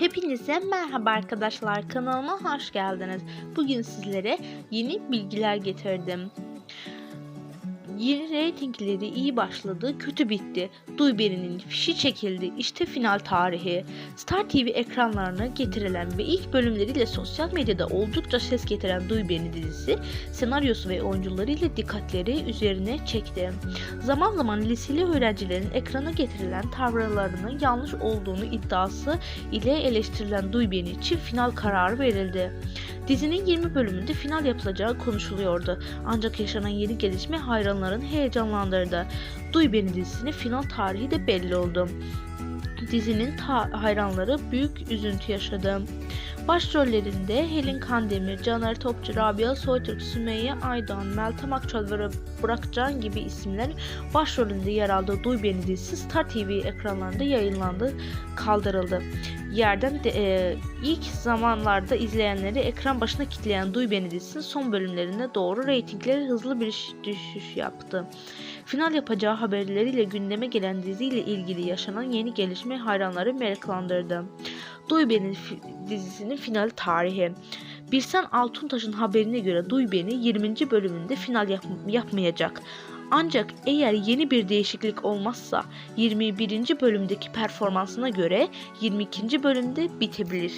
Hepinize merhaba arkadaşlar kanalıma hoş geldiniz. Bugün sizlere yeni bilgiler getirdim. Yeni reytingleri iyi başladı, kötü bitti. Duyberinin fişi çekildi. İşte final tarihi. Star TV ekranlarına getirilen ve ilk bölümleriyle sosyal medyada oldukça ses getiren Duyberinin dizisi senaryosu ve oyuncularıyla dikkatleri üzerine çekti. Zaman zaman liseli öğrencilerin ekrana getirilen tavırlarının yanlış olduğunu iddiası ile eleştirilen Duyben için final kararı verildi. Dizinin 20 bölümünde final yapılacağı konuşuluyordu. Ancak yaşanan yeni gelişme hayranların heyecanlandırdı. Duyben dizisinin final tarihi de belli oldu. Dizinin hayranları büyük üzüntü yaşadı. Başrollerinde Helin Kandemir, Caner Topçu, Rabia Soytürk, Sümeyye Aydan, Meltem Akçal ve Burak Can gibi isimler başrolünde yer aldığı Duy Beni dizisi Star TV ekranlarında yayınlandı, kaldırıldı. Yerden de, e, ilk zamanlarda izleyenleri ekran başına kitleyen Duy Beni dizisinin son bölümlerine doğru reytingleri hızlı bir düşüş yaptı. Final yapacağı haberleriyle gündeme gelen diziyle ilgili yaşanan yeni gelişme hayranları meraklandırdı. Duy Beni fi- dizisinin final tarihi. Birsen Altuntaş'ın haberine göre Duy Beni 20. bölümünde final yap- yapmayacak. Ancak eğer yeni bir değişiklik olmazsa 21. bölümdeki performansına göre 22. bölümde bitebilir.